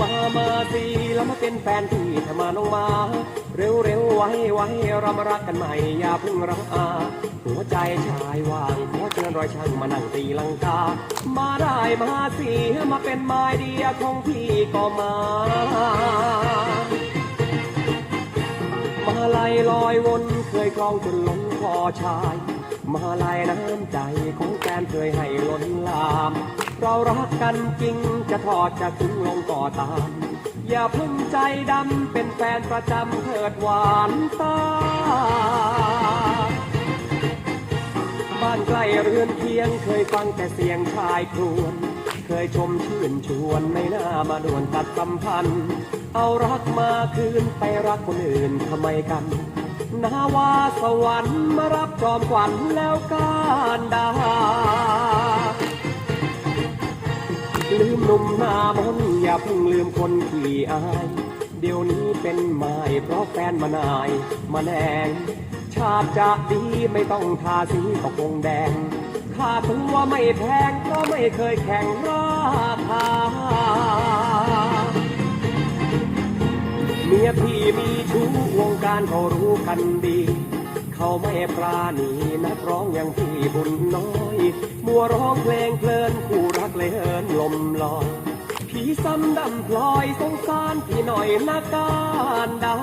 มามาสิแล้วมาเป็นแฟนพี่ถ้ามาน้องมา เร็วเร็วไว้ไว้เรามารักกันใหม่อย่าเพิ่งรักอาหัวใจชายว่างขอเชิญรอยช่างมานั่งตีลังกา มาได้มาสิมาเป็นไม้เดียของพี่ก็มามาลายลอยวนเคยคลองจนล้นคอชาย มาลายน้ำใจของแฟนเคยให้ล้นลาม เรารักกันจริงจะทอดจะถึงลงก่อตาม อย่าพึ่งใจดำเป็นแฟนประจำเถิดหวานตา บ้านใกล้เรือนเคียงเคยฟังแต่เสียงชายครวญเคยชมชื่นชวนในหน้ามาด่วนตัดสัมพันธ์ เอารักมาคืนไปรักคนอื่นทำไมกันนาวาสวรรค์มารับจอมขวัญแล้วการดา ลืมหนุ่มหน้ามนอย่าเพิ่งลืมคนขี่อาย เดี๋ยวนี้เป็นไม้เพราะแฟนมานาย มาแนง ชาติจะดีไม่ต้องทาสีก็คงแดงค่าตัวไม่แพงก็ไม่เคยแข่งราคาเมียพี่มีชู้วงการเขารู้กันดี เขาไม่ปราณีนักร้องอย่างพี่บุญน้อย มัวร้องเพลงเพลินคู่รักเลยเฮินลมลอยผีซ้ำดำพลอยสงสารพี่หน่อยนาการดา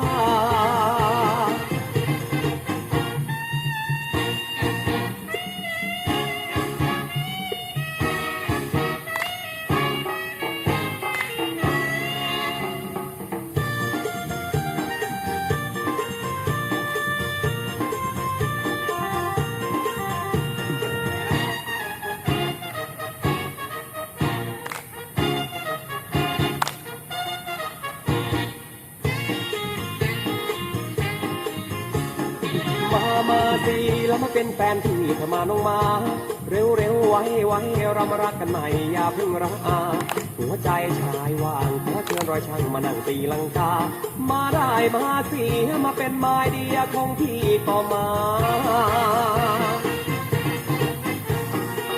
มาสิแล้วมาเป็นแฟนพี่ถมาน้องมา เร็วเร็วไว้ไว้เรามารักกันใหม่อย่าเพิ่งรักอาหัวใจชายว่างขอเชิญรอยช่างมานั่งตีลังกา มาได้มาสิมาเป็นไม้เดียของพี่ก็มา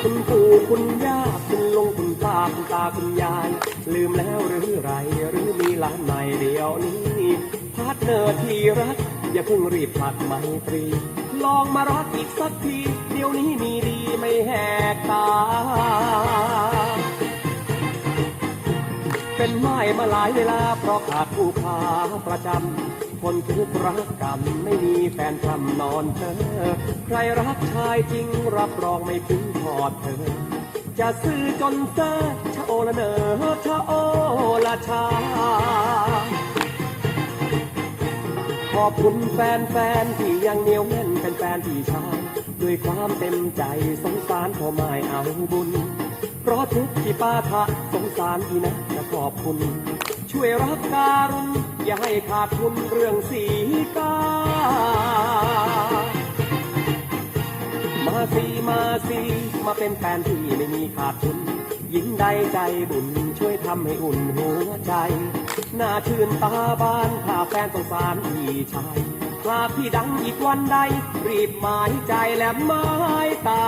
คุณปู่คุณย่าคุณลุงคุณป้าคุณตาคุณยาย ลืมแล้วหรือไรหรือมีหลานใหม่เดียวนี้พาร์ทเนอร์ที่รักอย่าเพิ่งรีบผลัดไมตรี ลองมารักอีกสักที เดี๋ยวนี้มีดีไม่แหกตา เป็นไม้มาหลายเวลาเพราะขาดผู้ค้าประจำ คนทุกรักกันไม่มีแฟนทำนอนเธอ ใครรักชายจริงรับรองไม่พึ่งทอดเธอ จะซื้อจนเซอชะโอละเนอชะโอละชา ขอบคุณแฟนๆที่ยังเหนียวแน่นเป็นแฟนพี่ชายด้วยความเต็มใจสงสารพ่อไม่เอาบุญ เพราะทุกที่ป้าทะสงสารพี่นะจะขอบคุณ ช่วยรักการุณอย่าให้ขาดทุนเรื่องสีกามาสิมาสิมาเป็นแฟนที่ไม่มีขาดทุน ยินใดใจบุญช่วยทำให้อุ่นหัวใจ หน้าชื่นตาบานถ้าแฟนสงสารพี่ชายกลาพี่ดังอีกวันใด รีบหมายใจและหมายตา